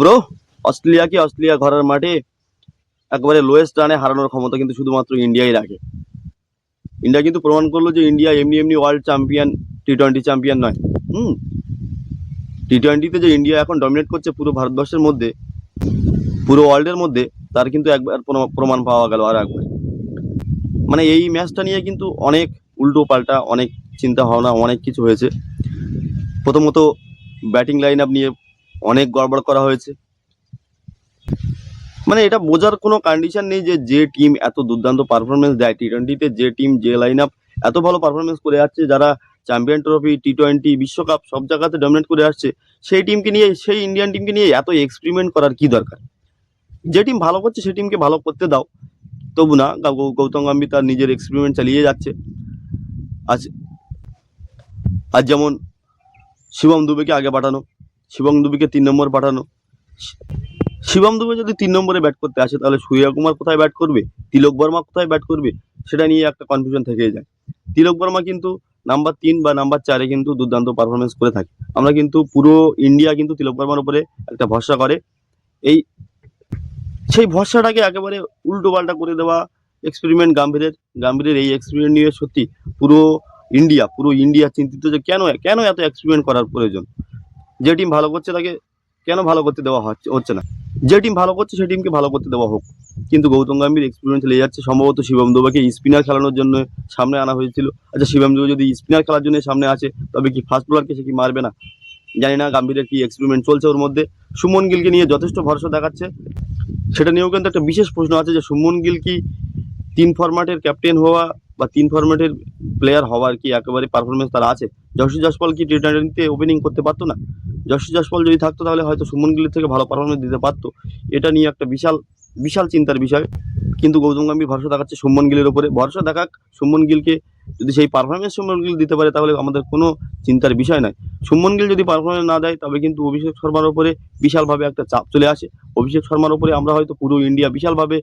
Bro Australia কি Australia ঘরের মাঠে একবারে লোয়েস্ট রানে হারানোর ক্ষমতা কিন্তু শুধুমাত্র ইন্ডিয়াই রাখে। ইন্ডিয়া কিন্তু প্রমাণ করল যে ইন্ডিয়া এমনি এমনি world champion T twenty champion নয়। হুম। টি টোয়েন্টিতে যে ইন্ডিয়া এখন ডমিনেট করছে পুরো ভারতবর্ষের মধ্যে, পুরো ওয়ার্ল্ডের মধ্যে, তার কিন্তু একবার প্রমা- প্রমাণ পাওয়া গেল আর একবার। মানে এই ম্যাচটা নিয়ে কিন্তু অনেক উল্টো পাল্টা, অনেক চিন্তা ভাবনা, অনেক কিছু হয়েছে। প্রথমত ব্যাটিং লাইন আপ নিয়ে অনেক গড়বড় করা হয়েছে। মানে এটা বোঝার কোনো কন্ডিশন নেই যে যে টিম এত দুর্দান্ত পারফরমেন্স দেয়। টি টোয়েন্টিতে যে টিম যে লাইন আপ এত ভালো পারফরমেন্স করে যাচ্ছে যারা চ্যাম্পিয়ন ট্রফি টি টোয়েন্টি বিশ্বকাপ সব জায়গাতে ডমিনেট করে আসছে, সেই টিমকে নিয়ে সেই ইন্ডিয়ান টিমকে নিয়ে এত এক্সপেরিমেন্ট করার কি দরকার? যে টিম ভালো করছে সেই টিমকে ভালো করতে দাও। তবু না গৌতম গম্ভীর তার নিজের এক্সপেরিমেন্ট চালিয়ে যাচ্ছে। আজ আজ যেমন শিবম দুবেকে আগে পাঠানো শিবম দুবেকে তিন নম্বর পাঠানো। শিবম দুবে যদি তিন নম্বরে ব্যাট করতে আসে, তাহলে সূর্য কুমার কোথায় ব্যাট করবে? তিলক বর্মা কোথায় ব্যাট করবে? সেটা নিয়ে একটা কনফিউশন থেকেই যায়। তিলক বর্মা কিন্তু নাম্বার তিন বা নাম্বার চারে কিন্তু দুর্দান্ত পারফরমেন্স করে থাকে। আমরা কিন্তু পুরো ইন্ডিয়া কিন্তু তিলক বর্মার উপরে একটা ভরসা করে। এই, সেই ভরসাটাকে একেবারে উল্টো পাল্টা করে দেওয়া এক্সপেরিমেন্ট গাম্ভীরের। গাম্ভীরের এই এক্সপেরিমেন্ট নিয়ে সত্যি পুরো ইন্ডিয়া পুরো ইন্ডিয়া চিন্তিত যে কেন কেন এত এক্সপেরিমেন্ট করার প্রয়োজন? যে টিম ভালো করছে তাকে কেন ভালো করতে দেওয়া হচ্ছে হচ্ছে না? যে টিম ভালো করছে সেই টিমকে ভালো করতে দেওয়া হোক। কিন্তু গৌতম গম্ভীর এক্সপিরিয়েন্স চলে যাচ্ছে। সম্ভবত শিবম দুবাকে স্পিনার খেলানোর জন্য সামনে আনা হয়েছিল। আচ্ছা শিবম দুবে যদি স্পিনার খেলার জন্য সামনে আছে তবে কি ফাস্ট বোলারকে সে কি মারবে না? জানি না, গাম্ভীরের কি এক্সপেরিমেন্ট চলছে ওর মধ্যে। সুমন গিলকে নিয়ে যথেষ্ট ভরসা দেখাচ্ছে। সেটা নিয়েও কিন্তু একটা বিশেষ প্রশ্ন আছে যে সুমন গিল কি তিন ফরম্যাটের ক্যাপ্টেন হওয়া বা তিন ফরম্যাটের প্লেয়ার হওয়ার কি একেবারে পারফরমেন্স তার আছে? যশস্বী জয়সওয়াল কি টি টোয়েন্টিতে ওপেনিং করতে পারতো না? যশস্বী জয়সওয়াল যদি থাকতো তাহলে হয়তো সুমন গিলের থেকে ভালো পারফরমেন্স দিতে পারতো। এটা নিয়ে একটা বিশাল বিশাল চিন্তার বিষয়। কিন্তু গৌতম গম্ভীর ভরসা দেখাচ্ছে সুমন গিলের ওপরে ভরসা দেখাক সুমন গিলকে, যদি সেই পারফরমেন্স সুমন গিল দিতে পারে তাহলে আমাদের কোনো চিন্তার বিষয় নয়। সুমন গিল যদি পারফরমেন্স না দেয়, তবে কিন্তু অভিষেক শর্মার ওপরে বিশালভাবে একটা চাপ চলে আসে। অভিষেক শর্মার ওপরে আমরা হয়তো পুরো ইন্ডিয়া বিশালভাবে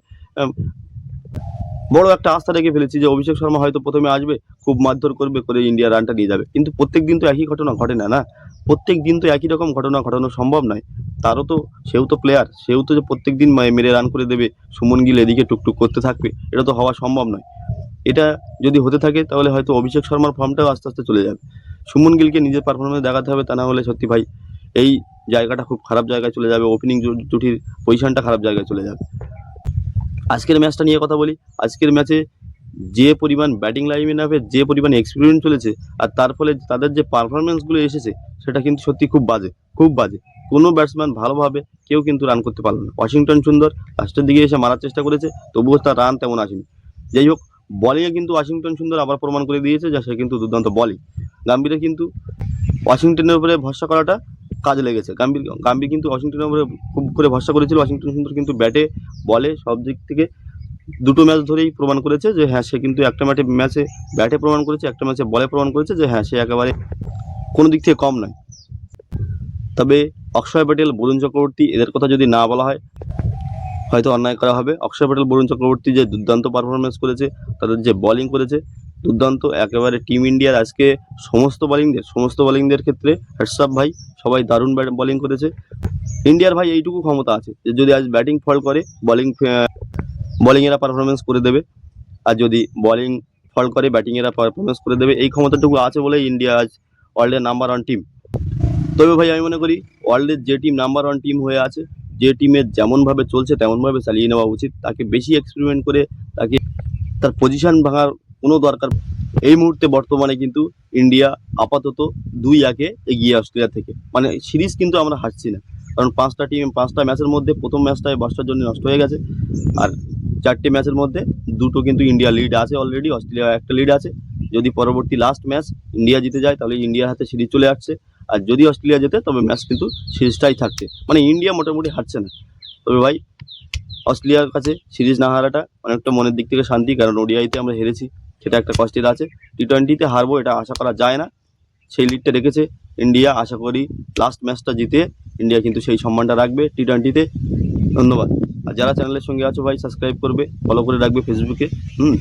বড় একটা আস্থা রেখে ফেলেছি যে অভিষেক শর্মা হয়তো প্রথমে আসবে, খুব মারধর করবে, করে ইন্ডিয়া রানটা নিয়ে যাবে। কিন্তু প্রত্যেক দিন তো একই ঘটনা ঘটে না না? প্রত্যেক দিন তো একই রকম ঘটনা ঘটানো সম্ভব নয়। তারও তো, সেও তো প্লেয়ার সেও তো যে প্রত্যেক দিন মেরে রান করে দেবে, সুমন গিল এদিকে টুকটুক করতে থাকবে, এটা তো হওয়া সম্ভব নয়। এটা যদি হতে থাকে, তাহলে হয়তো অভিষেক শর্মার ফর্মটাও আস্তে আস্তে চলে যাবে। সুমন গিলকে নিজের পারফরমেন্স দেখাতে হবে, তা না হলে সত্যি ভাই, এই জায়গাটা খুব খারাপ জায়গায় চলে যাবে ওপেনিং জুটির পজিশনটা খারাপ জায়গায় চলে যাবে। আজকের ম্যাচটা নিয়ে কথা বলি। আজকের ম্যাচে যে পরিমাণ ব্যাটিং লাইন আপে যে পরিমাণ এক্সপিরিয়েন্স চলেছে, আর তার ফলে তাদের যে পারফরমেন্সগুলো এসেছে, সেটা কিন্তু সত্যি খুব বাজে খুব বাজে। কোনো ব্যাটসম্যান ভালোভাবে কেউ কিন্তু রান করতে পারল না। ওয়াশিংটন সুন্দর, লাস্টের দিকে এসে মারার চেষ্টা করেছে, তবুও তার রান তেমন আসেনি। যাই হোক বলিংয়ে কিন্তু ওয়াশিংটন সুন্দর আবার প্রমাণ করে দিয়েছে যে সে কিন্তু দুর্দান্ত বলিং গাম্ভীরে কিন্তু ওয়াশিংটনের উপরে ভরসা করাটা কাজে লেগেছে। গাম্ভীর গাম্ভীর কিন্তু ওয়াশিংটনের উপরে খুব করে ভরসা করেছিল। ওয়াশিংটন সুন্দর কিন্তু ব্যাটে বলে সব দিক থেকে দুটো ম্যাচ ধরেই প্রমাণ করেছে যে হ্যাঁ সে কিন্তু একটা ম্যাচে ম্যাচে ব্যাটে প্রমাণ করেছে, একটা ম্যাচে বলে প্রমাণ করেছে যে হ্যাঁ সে একেবারে কোনো দিক থেকে কম নয়। তবে অক্ষয় প্যাটেল, বরুণ চক্রবর্তী, এদের কথা যদি না বলা হয়, হয়তো অন্যায় করা হবে। অক্ষয় প্যাটেল, বরুণ চক্রবর্তী যে দুর্দান্ত পারফরমেন্স করেছে, তাদের যে বোলিং করেছে, দুর্দান্ত। একেবারে টিম ইন্ডিয়ার আজকে সমস্ত বোলিংদের সমস্ত বোলিংদের ক্ষেত্রে হোয়াটসঅ্যাপ ভাই সবাই দারুণ বোলিং করেছে। ইন্ডিয়ার ভাই এইটুকু ক্ষমতা আছে যে যদি আজ ব্যাটিং ফল করে বোলিং বোলিংয়েরা পারফরমেন্স করে দেবে। আর যদি বোলিং ফল করে ব্যাটিংয়েরা পারফরমেন্স করে দেবে। এই ক্ষমতাটুকু আছে বলে ইন্ডিয়া আজ ওয়ার্ল্ডের নাম্বার ওয়ান টিম তবে ভাই, আমি মনে করি ওয়ার্ল্ডের যে টিম নাম্বার ওয়ান টিম হয়ে আছে, যে টিমের যেমনভাবে চলছে, তেমনভাবে চালিয়ে নেওয়া উচিত। তাকে বেশি এক্সপেরিমেন্ট করে, তাকে তার পজিশন ভাঙার কোনো দরকার এই মুহূর্তে বর্তমানে কিন্তু ইন্ডিয়া আপাতত দুই একে এগিয়ে অস্ট্রেলিয়া থেকে। মানে সিরিজ কিন্তু আমরা হারছি না। কারণ পাঁচটা টিম পাঁচটা ম্যাচের মধ্যে প্রথম ম্যাচটায় বর্ষার জন্য নষ্ট হয়ে গেছে। আর চারটে ম্যাচের মধ্যে দুটো কিন্তু ইন্ডিয়া লিড আছে অলরেডি অস্ট্রেলিয়া একটা লিড আছে। যদি পরবর্তী লাস্ট ম্যাচ ইন্ডিয়া জিতে যায়, তাহলে ইন্ডিয়ার হাতে সিরিজ চলে আসছে। আর যদি অস্ট্রেলিয়া জেতে, তবে ম্যাচ কিন্তু সিরিজটাই থাকছে। মানে ইন্ডিয়া মোটামুটি হারছে না। তবে ভাই অস্ট্রেলিয়ার কাছে সিরিজ না হারাটা অনেকটা মনের দিক থেকে শান্তি, কারণ ওডিআইতে আমরা হেরেছি। সেটা একটা কষ্টের আছে। টি টোয়েন্টিতে হারবো, এটা আশা করা যায় না। সেই লিডটা রেখেছে ইন্ডিয়া আশা করি লাস্ট ম্যাচটা জিতে ইন্ডিয়া কিন্তু সেই সম্মানটা রাখবে টি টোয়েন্টিতে ধন্যবাদ। আর যারা চ্যানেলের সঙ্গে আছো ভাই সাবস্ক্রাইব করবে ফলো করে রাখবে ফেসবুকে হুম?